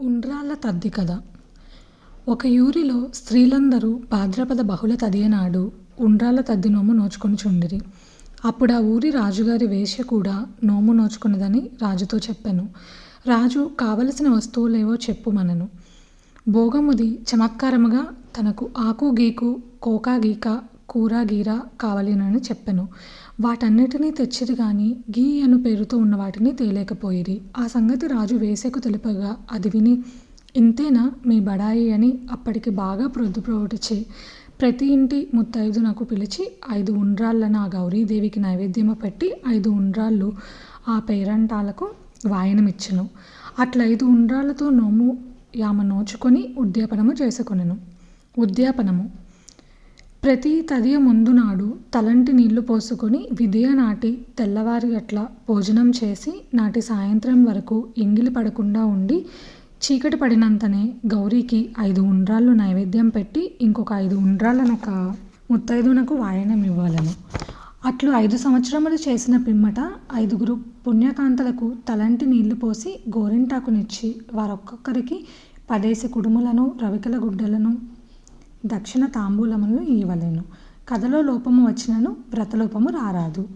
ఉండ్రాళ్ళ తద్ది కథ. ఒక యూరిలో స్త్రీలందరూ భాద్రపద బహుళ తదియనాడు ఉండ్రాళ్ళ తద్ది నోము నోచుకునిచుండిరి అప్పుడు ఆ ఊరి రాజుగారి వేశ్య కూడా నోము నోచుకున్నదని రాజుతో చెప్పాను. రాజు కావలసిన వస్తువులేవో చెప్పుమనెను భోగముది చమత్కారముగా తనకు ఆకు గీకు కోకా గీక కూర గీర కావాలినని చెప్పెను. వాటన్నిటినీ తెచ్చిరి గాని గీ అను పేరుతో ఉన్న వాటిని తేలేకపోయిరి ఆ సంగతి రాజు వేసేకు తెలుపగా అది విని ఇంతేనా మీ బడాయి అని అప్పటికి బాగా ప్రొద్దుప్రోవటచే ప్రతి ఇంటి ముత్తైదునకు పిలిచి ఐదు ఉండ్రాళ్ళను ఆ గౌరీదేవికి నైవేద్యము పెట్టి ఐదు ఉండ్రాళ్ళు ఆ పేరంటాలకు వాయనమిచ్చెను. ఐదు ఉండ్రాళ్ళతో నోము యామ నోచుకొని ఉద్యాపనము చేసుకొనెను. ఉద్యాపనము? ప్రతి తదియ ముందు నాడు తలంటి నీళ్ళు పోసుకొని విదియ నాటి తెల్లవారి గట్ల భోజనం చేసి నాటి సాయంత్రం వరకు ఎంగిలి పడకుండా ఉండి చీకటి పడినంతనే గౌరీకి ఐదు ఉండ్రాళ్ళు నైవేద్యం పెట్టి ఇంకొక ఐదు ఉండ్రాళ్ళనొక ముత్తైదునకు వాయనమివ్వలెను అట్లు ఐదు సంవత్సరములు చేసిన పిమ్మట ఐదుగురు పుణ్యకాంతలకు తలంటి నీళ్ళు పోసి గోరింటాకునిచ్చి వారొక్కొక్కరికి పదేసి కుడుములను రవికల గుడ్డలను దక్షిణ తాంబూలములను ఇవ్వలేను కథలో లోపము వచ్చినను వ్రతలోపము రారాదు.